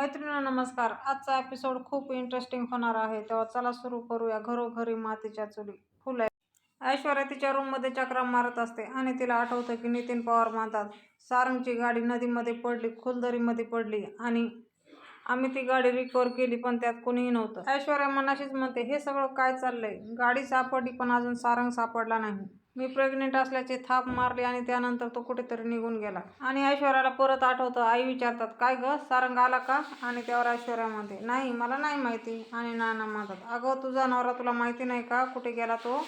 मैत्रिणी नमस्कार. आजचा एपिसोड खूप इंटरेस्टिंग होणार आहे. तेव्हा चला सुरू करूया घरोघरी मातीच्या चुली. फुले ऐश्वर्या तिच्या रूममध्ये चक्रा मारत असते आणि तिला आठवतं की नितीन पवार म्हणतात सारंगची गाडी नदीमध्ये पडली खोलदरीमध्ये पडली आणि आम्ही ती गाडी रिकवर केली पण त्यात कोणीही नव्हतं. ऐश्वर्या मनाशीच म्हणते हे सगळं काय चाललंय? गाडी सापडली पण अजून सारंग सापडला नाही. मी प्रेग्नेंट असल्याची थाप मारली आणि त्यानंतर तो कुठेतरी निघून गेला. आणि ऐश्वर्याला परत आठवतं आई विचारतात काय ग सारंग आला का? आणि त्यावर ऐश्वर्या म्हणते नाही मला नाही माहिती. आणि नाना म्हणतात अगं तुझा नवरा तुला माहिती नाही का? कुठे गेला तो?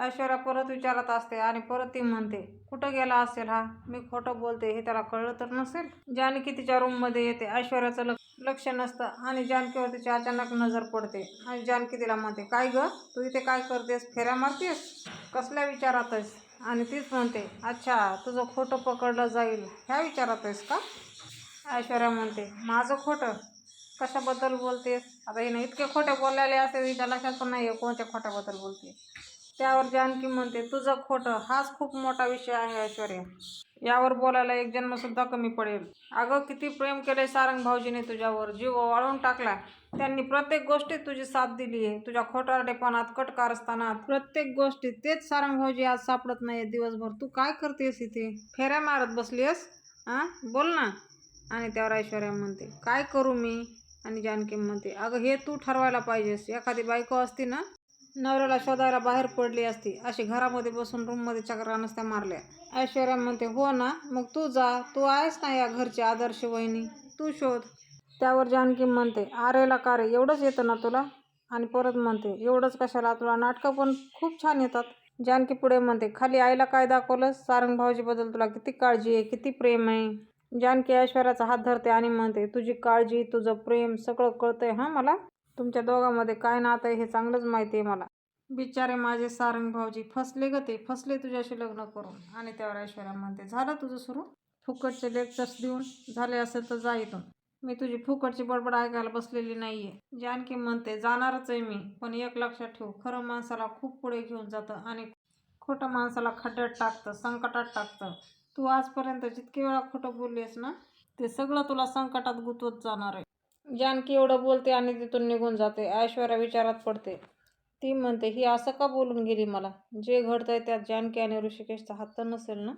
ऐश्वर्या परत विचारत असते आणि परत ती म्हणते कुठं गेला असेल हा? मी खोटं बोलते हे त्याला कळलं तर नसेल? जानकी तिच्या रूममध्ये येते ऐश्वर्याचं लक्ष लक्ष नसतं. आणि जानकीवर तिची अचानक नजर पडते. आणि जानकी तिला म्हणते काय ग? तू इथे काय करतेस? फेऱ्या मारतेस? कसल्या विचारात आहेस आणि तीच म्हणते अच्छा तुझं खोटं पकडलं जाईल. ह्या विचारात आहेस का? ऐश्वर्या म्हणते माझं खोटं? कशाबद्दल बोलतेस? आता हिने इतके खोटे बोलायले असते तिच्या लक्षात पण नाही आहे कोणत्या खोट्याबद्दल बोलते. त्यावर जानकी म्हणते तुझं खोटं हाच खूप मोठा विषय आहे ऐश्वर्या. यावर बोलायला एक जन्मसुद्धा कमी पडेल. अगं किती प्रेम केले सारंग भाऊजीने तुझ्यावर. जीव वाळून टाकला. त्यांनी प्रत्येक गोष्टीत तुझी साथ दिली आहे. तुझ्या खोटारडेपणात कटकारस्थानात प्रत्येक गोष्टीत तेच सारंग भाऊजी आज सापडत नाही दिवसभर. तू काय करतेस इथे? फेऱ्या मारत बसलीस हां बोल ना. आणि त्यावर ऐश्वर्या म्हणते काय करू मी? आणि जानकी म्हणते अगं हे तू ठरवायला पाहिजेस. एखादी बायको असती ना नवऱ्याला शोधायला बाहेर पडली असती. अशी घरामध्ये बसून रूममध्ये चक्रा नसत्या मारल्या. ऐश्वर्या म्हणते हो ना मग तू जा. तू आहेस ना या घरची आदर्श वहिनी? तू शोध. त्यावर जानकी म्हणते आरेला का रे? एवढंच येतं ना तुला? आणि परत म्हणते एवढंच कशाला? तुला नाटकं पण खूप छान येतात. जानकी पुढे म्हणते खाली आईला काय दाखवलं सारंग भाऊजीबद्दल तुला किती काळजी आहे? किती प्रेम आहे? जानकी ऐश्वर्याचा हात धरते आणि म्हणते तुझी काळजी तुझं प्रेम सगळं कळतंय हां मला? तुमच्या दोघांमध्ये काय नातं आहे हे चांगलंच माहिती आहे मला. बिचारे माझे सारंग भाऊजी फसले ग ते फसले तुझ्याशी लग्न करून. आणि त्यावर ऐश्वर्या म्हणते झालं तुझं सुरू? फुकटचे लेक्चर्स देऊन झाले असेल तर जा इथून. मी तुझी फुकटची बडबड ऐकायला बसलेली नाही आहे जानकी म्हणते जाणारच आहे मी पण एक लक्षात ठेव खरं माणसाला खूप पुढे घेऊन जातं आणि खोटं माणसाला खड्ड्यात टाकतं संकटात टाकतं. तू आजपर्यंत जितके वेळा खोटं बोललीस ना ते सगळं तुला संकटात गुंतवत जाणार आहे. जानकी एवढं बोलते आणि तिथून निघून जाते. ऐश्वर्या विचारात पडते ती म्हणते ही असं का बोलून गेली मला? जे घडतंय त्यात जानकी आणि ऋषिकेशचा हात तर नसेल ना?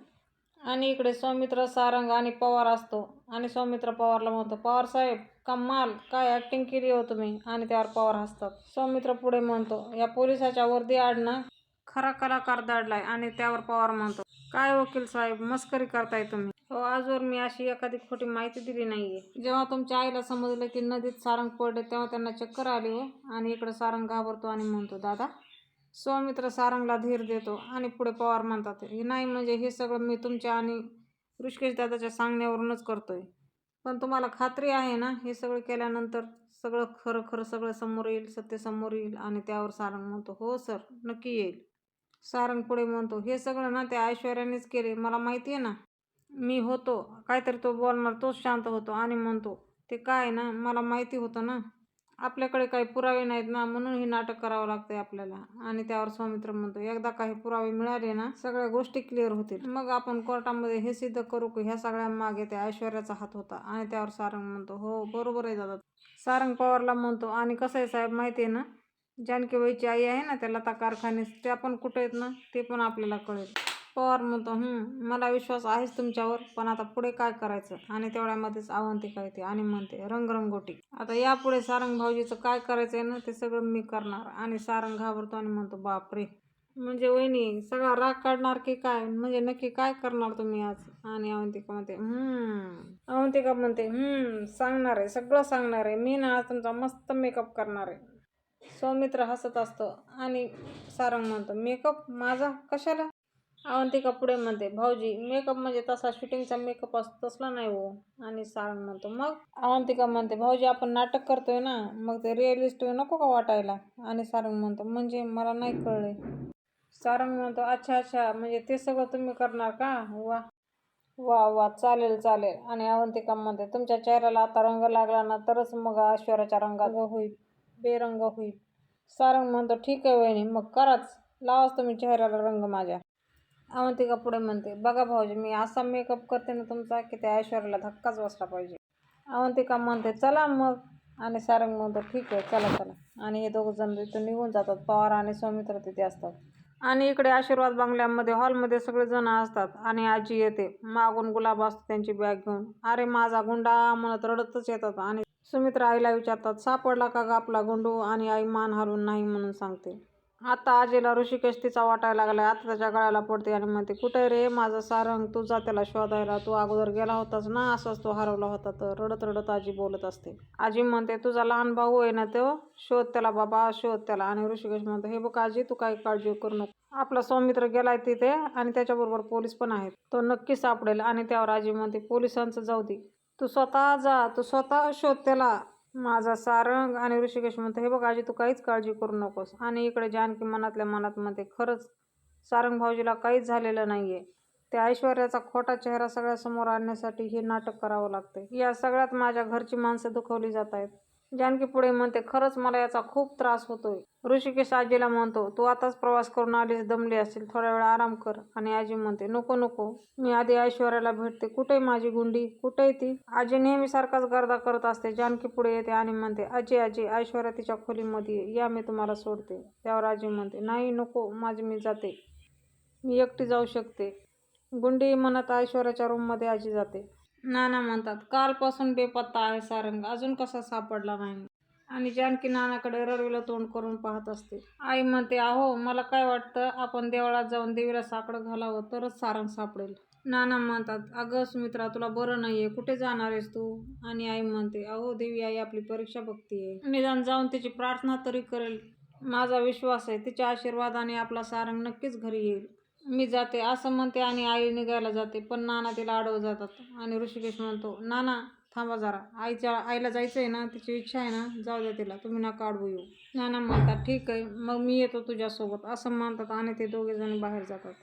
आणि इकडे सौमित्र सारंग आणि पवार असतो. आणि सौमित्र पवारला म्हणतो पवार साहेब कमाल! काय ॲक्टिंग केली हो तुम्ही? आणि त्यावर पवार हसतात. सौमित्र पुढे म्हणतो या पोलिसाच्या वर्दी आडना खरा कलाकार दाडलाय. आणि त्यावर पवार म्हणतो काय वकील साहेब मस्करी करताय तुम्ही? हो आजवर मी अशी एखादी खोटी माहिती दिली नाहीये. जेव्हा तुमच्या आईला समजलं की नदीत सारंग पडले तेव्हा त्यांना चक्कर आली हो आणि इकडं सारंग घाबरतो आणि म्हणतो दादा सौमित्र सारंगला धीर देतो आणि पुढे पवार म्हणतात हे नाही म्हणजे हे सगळं मी तुमच्या आणि ऋषकेश दादाच्या सांगण्यावरूनच करतोय. पण तुम्हाला खात्री आहे ना हे सगळं केल्यानंतर सगळं खरं खरं सगळं समोर येईल सत्य समोर येईल आणि त्यावर सारंग म्हणतो हो सर नक्की येईल. सारंग पुढे म्हणतो हे सगळं ना त्या ऐश्वर्यानेच केले मला माहिती आहे ना. मी होतो. काहीतरी तो बोलणार तोच शांत होतो आणि म्हणतो ते काय ना मला माहिती होतं ना आपल्याकडे काही पुरावे नाहीत ना म्हणून हे नाटक करावं लागतंय आपल्याला. आणि त्यावर सौमित्र म्हणतो एकदा काही पुरावे मिळाले ना सगळ्या गोष्टी क्लिअर होतील. मग आपण कोर्टामध्ये हे सिद्ध करू की ह्या सगळ्या मागे त्या ऐश्वर्याचा हात होता आणि त्यावर सारंग म्हणतो हो बरोबर आहे दादा. सारंग पवारला म्हणतो आणि कसं आहे साहेब माहिती आहे ना जानकीबाईची आई आहे ना त्या लता कारखाने त्या पण कुठे आहेत ना ते पण आपल्याला कळेल. पवार म्हणतो मला विश्वास आहेच तुमच्यावर पण आता पुढे काय करायचं? आणि तेवढ्यामध्येच अवंतिका येते आणि म्हणते रंगरंगोटी आता यापुढे सारंग भाऊजीचं काय करायचं आहे ना ते सगळं मी करणार. आणि सारंग घाबरतो आणि म्हणतो बापरे. म्हणजे वहिनी सगळा राग काढणार की काय? म्हणजे नक्की काय करणार तुम्ही आज? आणि अवंतिका म्हणते अवंतिका म्हणते सांगणार आहे सगळं सांगणार आहे. मी ना आज तुमचा मस्त मेकअप करणार आहे. सौमित्र हसत असतो आणि सारंग म्हणतो मेकअप माझा? कशाला? अवंतिका कपडे म्हणते भाऊजी मेकअप म्हणजे तसा शूटिंगचा मेकअप असतो तसला नाही हो. आणि सारंग म्हणतो मग? अवंतिका म्हणते भाऊजी आपण नाटक करतोय ना मग ते रिअलिस्ट नको का वाटायला? आणि सारंग म्हणतो म्हणजे मला नाही कळले सारंग म्हणतो अच्छा अच्छा म्हणजे ते सगळं तुम्ही करणार का? वा. वा वा चालेल चालेल. आणि अवंतिका म्हणते तुमच्या चेहऱ्याला आता रंग लागला ना तरच मग ऐश्वर्याच्या रंगात होईल बेरंग होईल. सारंग म्हणतो ठीक आहे वहिनी मग कराच. लावाच तुम्ही चेहऱ्याला रंग माझ्या. अवंतिका पुढे म्हणते बघा भाऊजी मी असा मेकअप करते ना तुमचा की त्या ऐश्वर्याला धक्काच बसला पाहिजे. अवंतिका म्हणते चला मग. आणि सारंग म्हणतो ठीक आहे चला चला. आणि हे दोघं जण तिथून निघून जातात पवार आणि सौमित्र तिथे असतात. आणि इकडे आशीर्वाद बंगल्यामध्ये हॉलमध्ये सगळेजण असतात आणि आजी येते. मागून गुलाब असतो त्यांची बॅग घेऊन. अरे माझा गुंडा म्हणत रडतच येतात. आणि सुमित्रा आईला विचारतात सापडला का गापला गुंडू? आणि आई मान हलवून नाही म्हणून सांगते. आता आजीला ऋषिकेश तिचा वाटायला लागलाय. आता त्याच्या गळ्याला पडते आणि म्हणते कुठे रे माझा सारंग? तुझा त्याला शोधायला. तू अगोदर गेला होतास ना असाच तो हरवला होता. तर रडत रडत आजी बोलत असते. आजी म्हणते तुझा लहान भाऊ आहे ना तो? शोध त्याला बाबा शोध त्याला. आणि ऋषिकेश म्हणतो हे बघ आजी तू काही काळजी करू नको. आपला सौमित्र गेलाय तिथे आणि त्याच्याबरोबर पोलीस पण आहेत. तो नक्की सापडेल. आणि त्यावर आजी म्हणते पोलिसांचं जाऊ दे. तू स्वतः जा. तू स्वतः शोध त्याला. माझा सारंग आणि ऋषिकेश म्हणतो हे बघ आजी तू काहीच काळजी करू नकोस. आणि इकडे जानकी मनातल्या मनात म्हणते खरंच सारंग भाऊजीला काहीच झालेलं नाही आहे त्या ऐश्वर्याचा खोटा चेहरा सगळ्यासमोर आणण्यासाठी हे नाटक करावं लागतंय. या सगळ्यात माझ्या घरची माणसं दुखवली जात आहेत. जानकी पुढे म्हणते खरंच मला याचा खूप त्रास होतोय. ऋषिकेश आजीला म्हणतो तू आताच प्रवास करून आलीस दमली असेल थोडा वेळ आराम कर. आणि आजी म्हणते नको नको मी आधी ऐश्वर्याला भेटते कुठे माझी गुंडी? कुठे ती? आजी नेहमी सारखाच गर्दा करत असते जानकी पुढे येते आणि म्हणते आजी आजी ऐश्वर्या तिच्या खोलीमध्ये या मी तुम्हाला सोडते. त्यावर आजी म्हणते नाही नको माझी मी जाते मी एकटी जाऊ शकते. गुंडी म्हणत ऐश्वर्याच्या रूममध्ये आजी जाते. नाना म्हणतात कालपासून बेपत्ता आहे सारंग अजून कसा सापडला नाही. आणि जानकी नानाकडे रडवीला तोंड करून पाहत असते. आई म्हणते अहो मला काय वाटतं आपण देवळात जाऊन देवीला साकडं घालावं तरच सारंग सापडेल. नाना म्हणतात अगं सुमित्रा तुला बरं आहे कुठे जाणार आहेस तू? आणि आई म्हणते अहो देवी आई आपली परीक्षा बघतीये. निदान जाऊन तिची प्रार्थना तरी करेल. माझा विश्वास आहे तिच्या आशीर्वादाने आपला सारंग नक्कीच घरी येईल. मी जाते असं म्हणते आणि आई निघायला जाते पण नाना तिला अडव जातात. आणि ऋषिकेश म्हणतो नाना थांबा जरा. आईच्या आईला जायचं आहे ना तिची इच्छा आहे ना जाऊ द्या तिला. तुम्ही नका अडवू येऊ. नाना म्हणतात ठीक आहे मग मी येतो तुझ्यासोबत. असं म्हणतात आणि ते दोघेजण बाहेर जातात.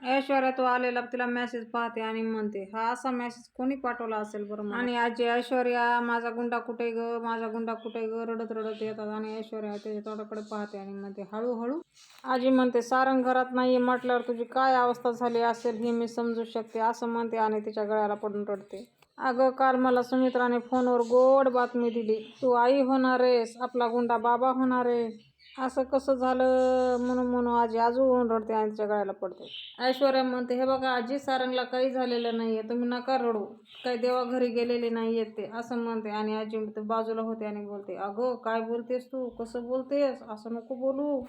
ऐश्वर्या तो आलेला तिला मेसेज पाहते आणि म्हणते हा असा मेसेज कोणी पाठवला असेल बरं आणि आजी ऐश्वर्या माझा गुंडा कुठे ग? माझा गुंडा कुठे ग? रडत रडत येतात आणि ऐश्वर्या त्याच्या तोंडाकडे पाहते आणि म्हणते हळूहळू? आजी म्हणते सारंग घरात नाही म्हटल्यावर तुझी काय अवस्था झाली असेल हे मी समजू शकते असं म्हणते आणि तिच्या गळ्याला पडून रडते. अगं काल मला सुमित्राने फोनवर गोड बातमी दिली. तू आई होणार आहेस आपला गुंडा बाबा होणार आहे. असं कसं झालं म्हणून म्हणून आजी अजून रडते आणि तिच्या गळ्याला पडते. ऐश्वर्या म्हणते हे बघा आजी सारंगला काही झालेलं नाही आहे तुम्ही नका रडू. काही देवा घरी गेलेले नाहीयेत ते असं म्हणते आणि आजी बाजूला होते आणि बोलते अगं काय बोलतेस तू? कसं बोलतेस? असं नको बोलू.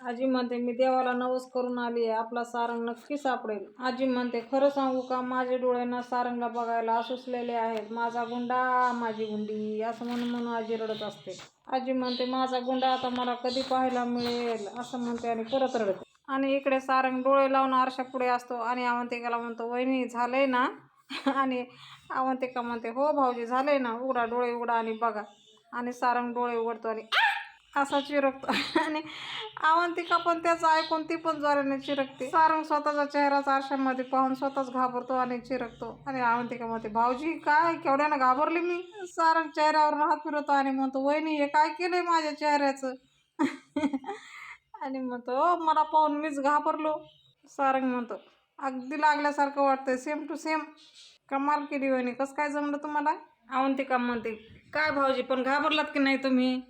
आजी म्हणते मी देवाला नवस करून आली आहे आपला सारंग नक्की सापडेल. आजी म्हणते खरं सांगू का माझे डोळ्यांना सारंगला बघायला असुसलेले आहेत. माझा गुंडा माझी गुंडी असं म्हणून म्हणून आजी रडत असते. आजी म्हणते माझा गुंडा आता मला कधी पाहायला मिळेल? असं म्हणते आणि परत रडते. आणि इकडे सारंग डोळे लावून आरशा पुढे असतो आणि अवंतिकाला म्हणतो वहिनी झालंय ना? आणि अवंतिका म्हणते हो भाऊजी झालंय ना? उघडा डोळे उघडा आणि बघा. आणि सारंग डोळे उघडतो आणि असा चिरकतो. आणि अवंतिका पण त्याचं ऐकून ती पण ज्वारीने चिरकते. सारंग स्वतःचा चेहराच आरशामध्ये पाहून स्वतःच घाबरतो आणि चिरकतो. आणि अवंतिका म्हणते भाऊजी काय? केवढ्यानं घाबरली मी? सारंग चेहऱ्यावर हात फिरवतो आणि म्हणतो वहिनी हे काय केलंय माझ्या चेहऱ्याचं? आणि म्हणतो मला पाहून मीच घाबरलो. सारंग म्हणतो अगदी लागल्यासारखं वाटतंय. सेम टू सेम कमाल केली वहिनी. कसं काय जमलं तुम्हाला? अवंतिका म्हणते काय भाऊजी पण घाबरलात की नाही तुम्ही?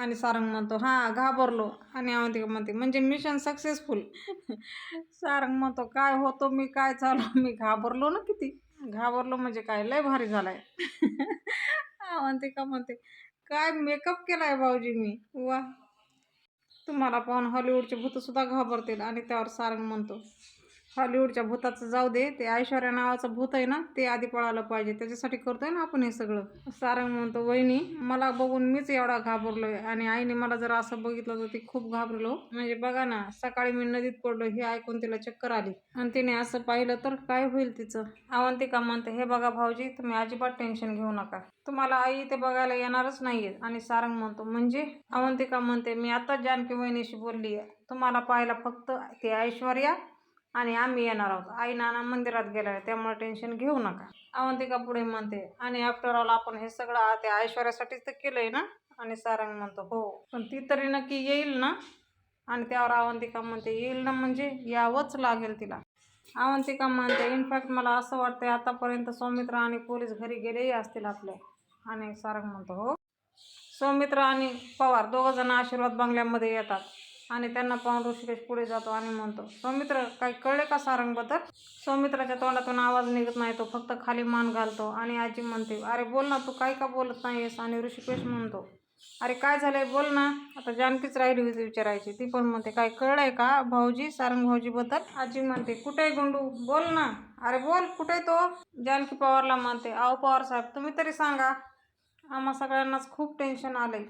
आणि सारंग म्हणतो हां घाबरलो. आणि अवंतिका म्हणते म्हणजे मिशन सक्सेसफुल सारंग म्हणतो काय होतो मी काय चालू मी घाबरलो ना किती? घाबरलो म्हणजे काय? लय भारी झालाय. अवंतिका म्हणते काय मेकअप केलाय भाऊजी मी? वा तुम्हाला पाहून हॉलिवूडचे भूतसुद्धा घाबरतील आणि त्यावर सारंग म्हणतो हॉलिवूडच्या भूताचं जाऊ दे ते ऐश्वर्या नावाचं भूत आहे ना ते आधी पळायला पाहिजे. त्याच्यासाठी करतोय ना आपण हे सगळं. सारंग म्हणतो वहिनी मला बघून मीच एवढा घाबरलोय आणि आईने मला जर असं बघितलं तर ती खूप घाबरलो. म्हणजे बघा ना सकाळी मी नदीत पडलो हे ऐकून तिला चक्कर आली. आणि तिने असं पाहिलं तर काय होईल तिचं? अवंतिका म्हणते हे बघा भाऊजी तुम्ही अजिबात टेन्शन घेऊ नका. तुम्हाला आई ते बघायला येणारच नाहीये. आणि सारंग म्हणतो म्हणजे? अवंतिका म्हणते मी आता जानकी वहिनीशी बोलली आहे तुम्हाला पाहायला फक्त ते ऐश्वर्या आणि आम्ही येणार आहोत. आई नाना मंदिरात गेला त्यामुळे टेन्शन घेऊ नका. अवंतिका पुढे म्हणते आणि आफ्टर ऑल आपण हे सगळं त्या ऐश्वर्यासाठीच तर केलंय ना? आणि सारंग म्हणतो हो पण ती तरी नक्की येईल ना? आणि त्यावर अवंतिका म्हणते येईल ना म्हणजे यावंच लागेल तिला. अवंतिका म्हणते इनफॅक्ट मला असं वाटतंय आतापर्यंत सौमित्र आणि पोलीस घरी गेलेही असतील आपले. आणि सारंग म्हणतो हो. सौमित्र आणि पवार दोघं जण आशीर्वाद बंगल्यामध्ये येतात. आणि त्यांना पाहून ऋषिकेश पुढे जातो आणि म्हणतो सौमित्र काही कळले का सारंगबद्दल? सौमित्राच्या तोंडातून आवाज निघत नाही तो फक्त खाली मान घालतो आणि आजी म्हणते अरे बोल ना तू काय का बोलत नाहीस आणि ऋषिकेश म्हणतो अरे काय झालंय बोल ना आता जानकीच राहिली होती विचारायची ती पण म्हणते काय कळलंय का भाऊजी सारंग भाऊजीबद्दल? आजी म्हणते कुठे आहे गुंडू? बोल ना. अरे बोल कुठे आहे तो? जानकी पवारला म्हणते आहो पवार साहेब तुम्ही तरी सांगा. आम्हा सगळ्यांनाच खूप टेन्शन आलंय.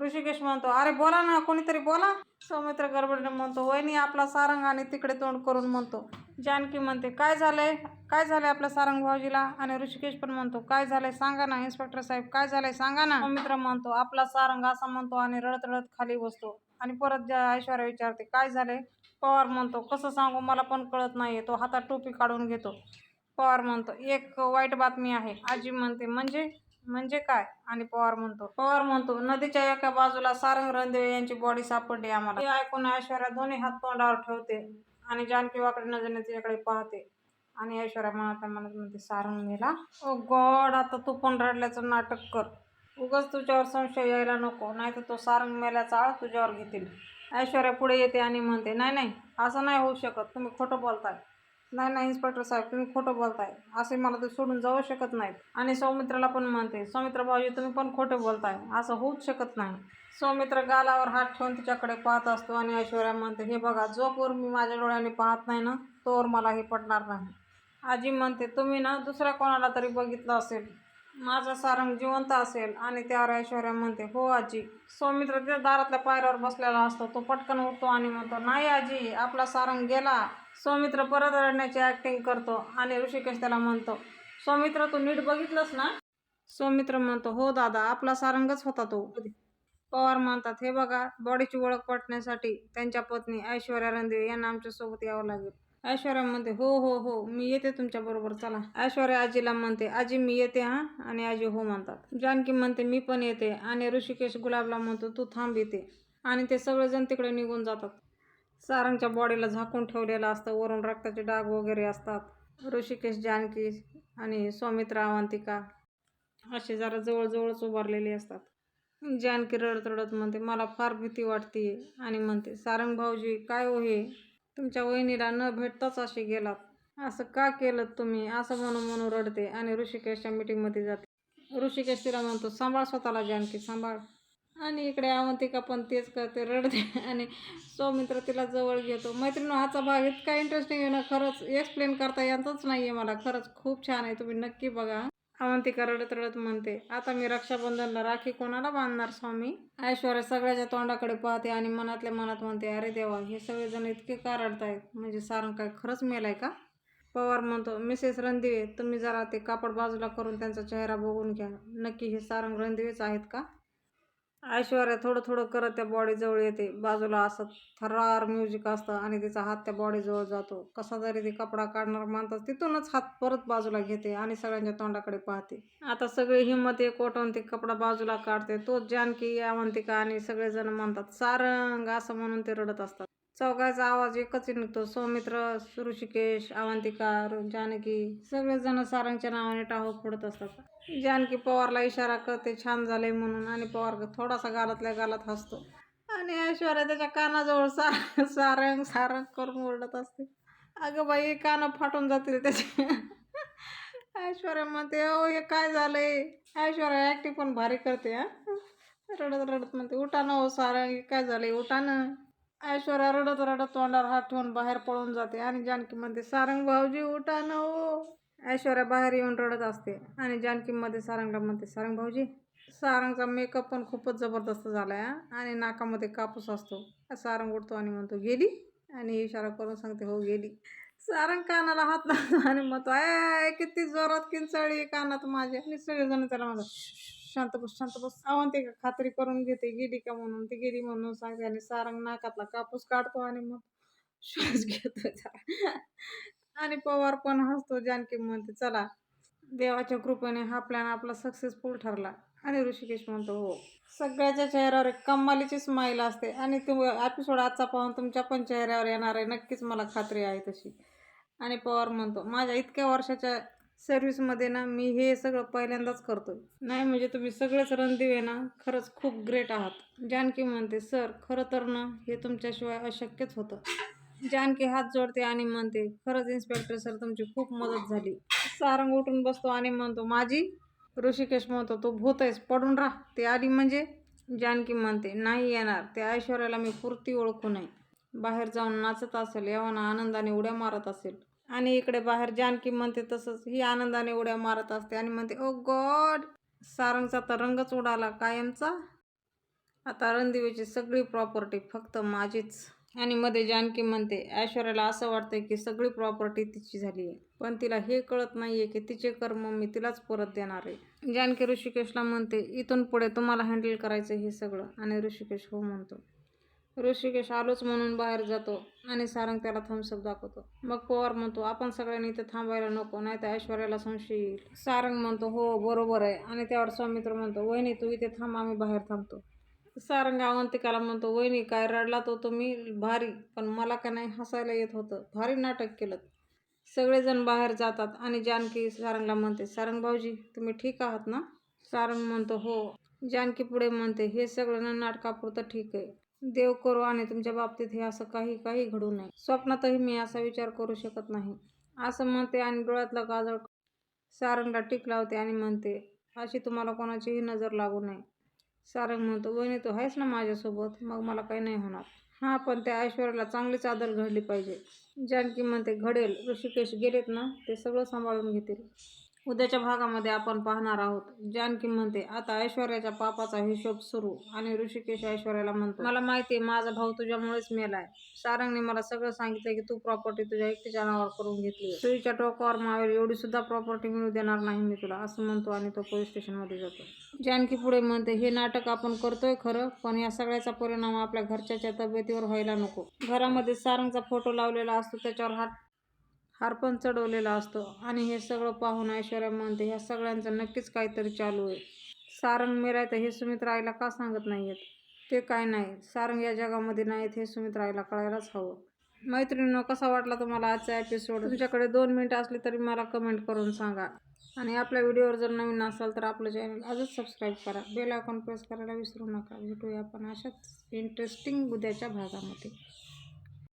ऋषिकेश म्हणतो अरे बोला ना कोणीतरी बोला. सौमित्र गडबडीने म्हणतो वहिनी आपला सारंग आणि तिकडे तोंड करून म्हणतो. जानकी म्हणते काय झालंय? काय झालंय आपल्या सारंग भाऊजीला? आणि ऋषिकेश पण म्हणतो काय झालंय सांगा ना इन्स्पेक्टर साहेब काय झालंय सांगा ना. सौमित्र म्हणतो आपला सारंग असा म्हणतो आणि रडत रडत खाली बसतो. आणि परत ज्या ऐश्वर्या विचारते काय झालंय? पवार म्हणतो कसं सांगू मला पण कळत नाहीये तो हातात टोपी काढून घेतो. पवार म्हणतो एक वाईट बातमी आहे. आजी म्हणते म्हणजे? म्हणजे काय? आणि पवार म्हणतो. पवार म्हणतो नदीच्या एका बाजूला सारंग रणदेवे यांची बॉडी सापडली आम्हाला. हे ऐकून ऐश्वर्या दोन्ही हात तोंडावर ठेवते आणि जानकी वाकडे नजरेने तिच्याकडे पाहते. आणि ऐश्वर्या मनात म्हणत म्हणते सारंग मेला. ओ गॉड आता तू पण रडल्याचं नाटक कर. उगाच तुझ्यावर संशय यायला नको नाही तर तो सारंग मेल्याचा आळ तुझ्यावर घेतील. ऐश्वर्या पुढे येते आणि म्हणते नाही नाही असं नाही होऊ शकत. तुम्ही खोटं बोलताय. नाही नाही इन्स्पेक्टर साहेब तुम्ही खोटं बोलताय. असे मला ते सोडून जाऊ शकत नाहीत. आणि सौमित्राला पण म्हणते सौमित्र भाऊजी तुम्ही पण खोटं बोलताय. असं होऊच शकत नाही. सौमित्र गालावर हात ठेवून तिच्याकडे पाहत असतो आणि ऐश्वर्या म्हणते हे बघा जोपूर मी माझ्या डोळ्याने पाहत नाही ना तोवर मला हे पडणार नाही. आजी म्हणते तुम्ही ना दुसऱ्या कोणाला तरी बघितलं असेल. माझा सारंग जिवंत असेल. आणि त्यावर ऐश्वर्या म्हणते हो आजी. सौमित्र त्या दारातल्या पायऱ्यावर बसलेला असतो. तो पटकन उठतो आणि म्हणतो नाही आजी आपला सारंग गेला. सौमित्र परत रडण्याची ॲक्टिंग करतो आणि ऋषिकेश त्याला म्हणतो सौमित्र तू नीट बघितलंस ना? सौमित्र म्हणतो हो दादा आपला सारंगच होता तो. पवार म्हणतात हे बघा बॉडीची ओळख पटण्यासाठी त्यांच्या पत्नी ऐश्वर्या रणदेवे यांना आमच्यासोबत यावं लागेल. ऐश्वर्या म्हणते हो हो हो मी येते तुमच्याबरोबर चला. ऐश्वर्या आजीला म्हणते आजी मी येते हां? आणि आजी हो म्हणतात. जानकी म्हणते मी पण येते. आणि ऋषिकेश गुलाबला म्हणतो तू थांब येते आणि ते सगळेजण तिकडे निघून जातात. सारंगच्या बॉडीला झाकून ठेवलेलं असतं. वरून रक्ताचे डाग वगैरे असतात. ऋषिकेश जानकी आणि सौमित्र अवंतिका असे जरा जवळजवळच उभारलेली असतात. जानकी रडत रडत म्हणते मला फार भीती वाटते आणि म्हणते सारंग भाऊजी काय हो हे? तुमच्या वहिनीला न भेटताच असे गेलात. असं का केलं तुम्ही? असं म्हणून म्हणून रडते आणि ऋषिकेशच्या मीटिंगमध्ये जाते. ऋषिकेश तिला म्हणतो सांभाळ स्वतःला जानकी सांभाळ. आणि इकडे अवंतिका पण तेच करते रडते. आणि सौमित्र तिला जवळ घेतो. मैत्रिणी हाचा भाग इतका इंटरेस्टिंग आहे ना खरंच एक्सप्लेन करता येतच नाही आहे मला. खरंच खूप छान आहे. तुम्ही नक्की बघा. अवंतिका रडत रडत म्हणते आता मी रक्षाबंधनला राखी कोणाला बांधणार स्वामी? ऐश्वर्या सगळ्याच्या तोंडाकडे पाहते आणि मनातल्या मनात म्हणते अरे देवा हे सगळेजण इतके का रडतायत म्हणजे सारंग काय खरंच मेलाय का? पवार म्हणतो मिसेस रणदिवे तुम्ही जरा ते कापड बाजूला करून त्यांचा चेहरा बघून घ्या. नक्की हे सारंग रणदिवेच आहेत का? ऐश्वर्या थोडं थोडं करत त्या बॉडीजवळ येते. बाजूला असं थरार म्युझिक असतं आणि तिचा हात त्या बॉडीजवळ जातो. कसा जरी ते कपडा काढणार मानतात तिथूनच हात परत बाजूला घेते आणि सगळ्यांच्या तोंडाकडे पाहते. आता सगळी हिंमत एक ओटवून ते कपडा बाजूला काढते. तो जानकी अवंतिका आणि सगळेजण म्हणतात सारंग असं म्हणून ते रडत असतात. चौघाचा आवाज एकच निघतो. सौमित्र ऋषिकेश अवंतिका रु- जानकी सगळेजण सारांच्या नावाने टाहो फोडत असतात. जानकी पवारला इशारा करते छान झाले म्हणून आणि पवार थोडासा गालातल्या गालात हसतो. आणि ऐश्वर्या त्याच्या कानाजवळ सा सारंग सारंग करून ओरडत असते. अगं बाई कानं फाटून जातील त्याचे. ऐश्वर्या म्हणते अहो हे काय झालंय? ऐश्वर्या ॲक्टिंग पण भारी करते हा. रडत रडत म्हणते उठा ना हो सारंग काय झालंय? उठा ना. ऐश्वर्या रडत रडत तोंडावर हात ठेवून बाहेर पळून जाते आणि जानकी म्हणते सारंग भाऊजी उठा ना हो. ऐश्वर्या बाहेर येऊन रडत असते आणि जानकीमध्ये सारंगला म्हणते सारंग भाऊजी सारंगचा मेकअप पण खूपच जबरदस्त झाला आहे आणि नाकामध्ये कापूस असतो. सारंग उठतो आणि म्हणतो गेली? आणि इशारा करून सांगते हो गेली. सारंग कानाला हात लावतो आणि म्हणतो आय किती जोरात किंचाळी कानात माझे. आणि सगळेजण त्याला म्हणतात शांत बस शांत बस. आवनते का खात्री करून घेते गेली का म्हणून? ती गेली म्हणून सांगते आणि सारंग नाकातला कापूस काढतो आणि मग श्वास घेतो आणि पवार पण हसतो जानकी म्हणते चला. देवाच्या कृपेने हा प्लॅन आपला सक्सेसफुल ठरला. आणि ऋषिकेश म्हणतो हो. सगळ्याच्या चेहऱ्यावर एक कमालीची स्माईल असते. आणि तो एपिसोड आजचा पाहून तुमच्या पण चेहऱ्यावर येणार आहे. नक्कीच मला खात्री आहे तशी. आणि पवार म्हणतो माझ्या इतक्या वर्षाच्या सर्विसमध्ये ना मी हे सगळं पहिल्यांदाच करतो नाही म्हणजे तुम्ही सगळेच रणदिवे ना खरंच खूप ग्रेट आहात. जानकी म्हणते सर खरं तर ना हे तुमच्याशिवाय अशक्यच होतं. जानकी हात जोडते आणि म्हणते खरंच इन्स्पेक्टर सर तुमची खूप मदत झाली. सारंग उठून बसतो आणि म्हणतो माझी ऋषिकेश म्हणतो तू भूत आहेस पडून राह. ते आली म्हणजे जानकी म्हणते नाही येणार त्या ऐश्वर्याला मी पुरती ओळखू नये. बाहेर जाऊन नाचत असेल यवना आनंदाने उड्या मारत असेल. आणि इकडे बाहेर जानकी म्हणते तसंच ही आनंदाने उड्या मारत असते आणि म्हणते oh ओ गॉड सारंगचा तर रंगच उडाला कायमचा. आता रणदिवेची सगळी प्रॉपर्टी फक्त माझीच. आणि मध्ये जानकी म्हणते ऐश्वर्याला असं वाटतंय की सगळी प्रॉपर्टी तिची झाली आहे पण तिला हे कळत नाही आहे की तिचे कर्म मी तिलाच परत देणार आहे. जानकी ऋषिकेशला म्हणते इथून पुढे तुम्हाला हँडल करायचं हे सगळं. आणि ऋषिकेश हो म्हणतो ऋषिकेश आलोच म्हणून बाहेर जातो आणि सारंग त्याला थम्सअप दाखवतो. मग पवार म्हणतो आपण सगळ्यांनी इथे थांबायला नको नाही तर ऐश्वर्याला संशय येईल. सारंग म्हणतो हो बरोबर आहे. आणि त्यावर स्वामित्र म्हणतो वहिनी तू इथे थांब आम्ही बाहेर थांबतो. सारंग अवंतिकाला म्हणतो वहिनी काय रडला तो तुम्ही भारी पण मला का नाही हसायला येत होतं. भारी नाटक केलं. सगळेजण बाहेर जातात आणि जानकी सारंगला म्हणते सारंग भाऊजी तुम्ही ठीक आहात ना? सारंग म्हणतो हो. जानकी पुढे म्हणते हे सगळं नाटकापुरतं ठीक आहे. देव करो आणि तुमच्या बाबतीत हे असं काही काही घडू नये. स्वप्नातही मी असा विचार करू शकत नाही. असं म्हणते आणि डोळ्यातलं काजळ सारंगला टीक लावते आणि म्हणते अशी तुम्हाला कोणाचीही नजर लागू नये. सारंग म्हणतो वहिनी तू आहेस ना माझ्यासोबत? मग मला काही नाही होणार. हां पण त्या ऐश्वर्याला चांगलीच आदर घडली पाहिजे. जानकी म्हणते घडेल. ऋषिकेश गेलेत ना? ते सगळं सांभाळून घेतील. उद्याच्या भागामध्ये आपण पाहणार आहोत. जानकी म्हणते आता ऐश्वर्याच्या पापाचा हिशोब सुरू आणि ऋषिकेश ऐश्वर्याला म्हणतो मला माहिती आहे माझा भाऊ तुझ्यामुळेच मेलाय. सारंगने मला सगळं सांगितलं की तू प्रॉपर्टी तुझ्या एकटीच्या नावावर करून घेतली सुईच्या टोकावर मावेल एवढी सुद्धा प्रॉपर्टी मिळू देणार नाही मी तुला असं म्हणतो आणि तो पोलीस स्टेशनमध्ये जातो. जानकी पुढे म्हणते हे नाटक आपण करतोय खरं पण या सगळ्याचा परिणाम आपल्या घरच्याच्या तब्येतीवर व्हायला नको. घरामध्ये सारंगचा फोटो लावलेला असतो त्याच्यावर हात हार पण चढवलेला असतो. आणि हे सगळं पाहून ऐश्वर्या म्हणते ह्या सगळ्यांचं नक्कीच काहीतरी चालू आहे. सारंग मेराय तर हे सुमित आईला का सांगत नाही आहेत ते काय नाही. सारंग या जगामध्ये नाहीत हे सुमित आईला कळायलाच हवं. मैत्रिणीनं कसा वाटला तुम्हाला आजचा एपिसोड तुमच्याकडे दोन मिनटं असली तरी मला कमेंट करून सांगा. आणि आपल्या व्हिडिओवर जर नवीन असाल तर आपलं चॅनल आजच सबस्क्राईब करा. बेल आयकॉन प्रेस करायला विसरू नका. भेटूया आपण अशाच इंटरेस्टिंग उद्याच्या भागामध्ये.